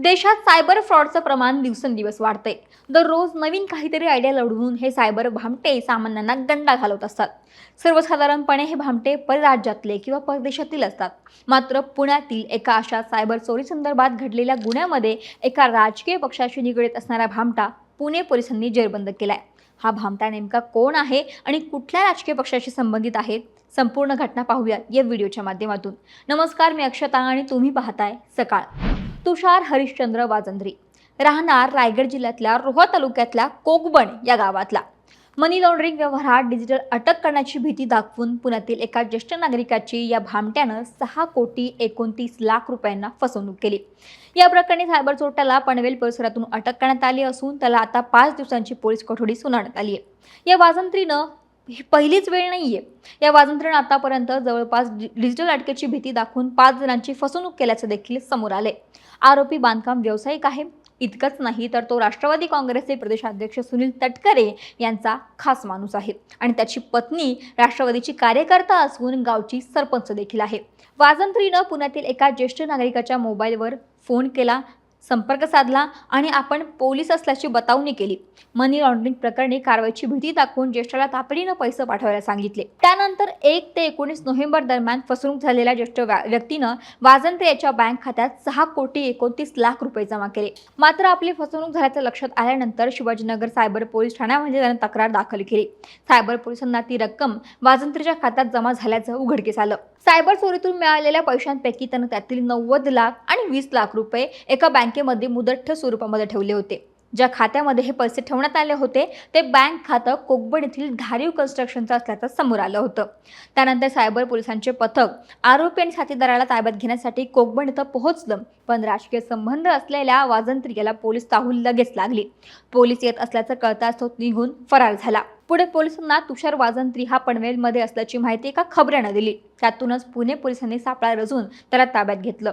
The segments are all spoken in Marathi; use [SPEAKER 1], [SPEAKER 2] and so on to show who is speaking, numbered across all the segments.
[SPEAKER 1] देशात सायबर फ्रॉडचं प्रमाण दिवसेंदिवस वाढते दररोज नवीन काहीतरी आयडिया लढवून हे सायबर भामटे सामान्यांना गंडा घालवत असतात. सर्वसाधारणपणे हे भामटे परराज्यातले किंवा परदेशातील असतात. मात्र पुण्यातील एका अशा सायबर चोरी संदर्भात घडलेल्या गुन्ह्यामध्ये एका राजकीय पक्षाशी निगडीत असणारा भामटा पुणे पोलिसांनी जेरबंद केलाय. हा भामटा नेमका कोण आहे आणि कुठल्या राजकीय पक्षाशी संबंधित आहे? संपूर्ण घटना पाहूया या व्हिडिओच्या माध्यमातून. नमस्कार मी अक्षता आणि तुम्ही पाहताय सकाळ. तुषार हरिश्चंद्र वाजंद्री. राहणार रायगड जिल्ह्यातल्या रोहा तालुक्यातल्या कोकबण या गावातला. मनी लॉन्ड्रिंग व्यवहारात डिजिटल अटक करण्याची भीती दाखवून पुण्यातील एका ज्येष्ठ नागरिकाची या भामट्यानं सहा कोटी एकोणतीस लाख रुपयांना फसवणूक केली. या प्रकरणी सायबर चोरट्याला पनवेल परिसरातून अटक करण्यात आली असून त्याला आता पाच दिवसांची पोलीस कोठडी सुनावण्यात आली आहे या वाजंत्रीनं ही पहिलीच वेळ नाही आहे या वाजंत्रीनं आतापर्यंत जवळपास डि- डिजिटल अटकेची भीती दाखवून पाच जणांची फसवणूक केल्याचं देखील समोर आले आरोपी बांधकाम व्यावसायिक आहे. इतकंच नाही तर तो राष्ट्रवादी काँग्रेसचे प्रदेशाध्यक्ष सुनील तटकरे यांचा खास माणूस आहे. आणि त्याची पत्नी राष्ट्रवादीची कार्यकर्ता असून गावची सरपंच देखील आहे. वाजंत्रीनं पुण्यातील एका ज्येष्ठ नागरिकाच्या मोबाईलवर फोन केला. संपर्क साधला आणि आपण पोलीस असल्याची बतावणी केली. मनी लॉन्ड्रिंग प्रकरणी कारवाईची भीती दाखवून ज्येष्ठाला तातडीनं पैसे पाठवायला सांगितले. त्यानंतर एक ते एकोणीस नोव्हेंबर दरम्यान फसवणूक झालेल्या ज्येष्ठ व्यक्तीनं वाजंत्रे याच्या बँक खात्यात सहा कोटी एकोणतीस लाख रुपये जमा केले. मात्र आपली फसवणूक झाल्याचं लक्षात आल्यानंतर शिवाजीनगर सायबर पोलीस ठाण्यामध्ये त्यानं तक्रार दाखल केली. सायबर पोलिसांना ती रक्कम वाजंत्रेच्या खात्यात जमा झाल्याचं उघडकीस आलं. सायबर चोरीतून मिळालेल्या पैशांपैकी त्यानं त्यातील नव्वद लाख आणि वीस लाख रुपये एका बँकेमध्ये मुदत ठेव स्वरूपामध्ये ठेवले होते. ज्या खात्यामध्ये हे पैसे ठेवण्यात आले होते ते बँक खातं कोकबड येथील धारीव कन्स्ट्रक्शनचं असल्याचं समोर आलं होतं. त्यानंतर सायबर पोलिसांचे पथक आरोपी आणि साथीदाराला ताब्यात घेण्यासाठी कोकबड इथं पोहोचलं. पण राजकीय संबंध असलेल्या वाजंत्रिकेला पोलीस चाहूल लगेच लागली. पोलीस येत असल्याचं कळताच तो निघून फरार झाला. पुढे पोलिसांना तुषार वाजंत्री हा पनवेलमध्ये असल्याची माहिती एका खबऱ्यानं दिली. त्यातूनच पुणे पोलिसांनी सापळा रचून त्याला ताब्यात घेतलं.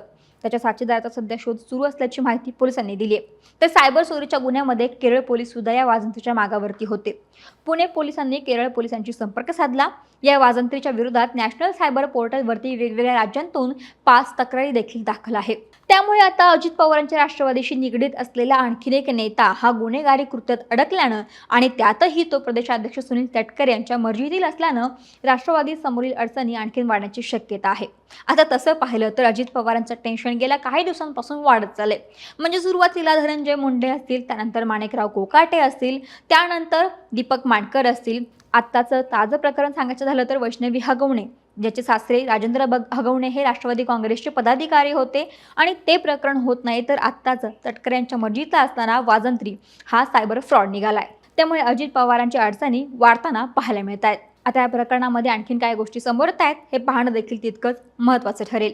[SPEAKER 1] त्याच्या साक्षीदाराचा सध्या शोध सुरू असल्याची माहिती पोलिसांनी दिली आहे. तर सायबर चोरीच्या गुन्ह्यामध्ये केरळ पोलीस सुद्धा या वाजंत्रीच्या मागावरती होते. पुणे पोलिसांनी केरळ पोलिसांशी संपर्क साधला. या वाजंत्रीच्या विरोधात नॅशनल सायबर पोर्टलवरती वेगवेगळ्या राज्यांतून पाच तक्रारी देखील दाखल आहे. त्यामुळे आता अजित पवारांच्या राष्ट्रवादीशी निगडीत असलेला आणखीन एक नेता हा गुन्हेगारी कृत्यात अडकल्यानं आणि त्यातही तो प्रदेशाध्यक्ष सुनील तटकरे यांच्या मर्जीतील असल्यानं राष्ट्रवादी समोरील अडचणी आणखीन वाढण्याची शक्यता आहे. आता तसं पाहिलं तर अजित पवारांचं टेन्शन गेल्या काही दिवसांपासून वाढत चालले म्हणजे सुरुवातीला धनंजय मुंडे असतील त्यानंतर माणिकराव कोकाटे असतील त्यानंतर दीपक माडकर असतील. आत्ताचं ताजं प्रकरण सांगायचं झालं तर वैष्णवी हगवणे ज्याचे सासरे राजेंद्र बग हगवणे हे राष्ट्रवादी काँग्रेसचे पदाधिकारी होते. आणि ते प्रकरण होत नाही तर आत्ताचं तटकऱ्यांच्या मर्जीचा असताना वाजंत्री हा सायबर फ्रॉड निघालाय. त्यामुळे अजित पवारांची अडचणी वाढताना पाहायला मिळत आहेत आता या प्रकरणामध्ये आणखीन काय गोष्टी समोर येत आहेत हे पाहणं देखील तितकंच महत्त्वाचं ठरेल.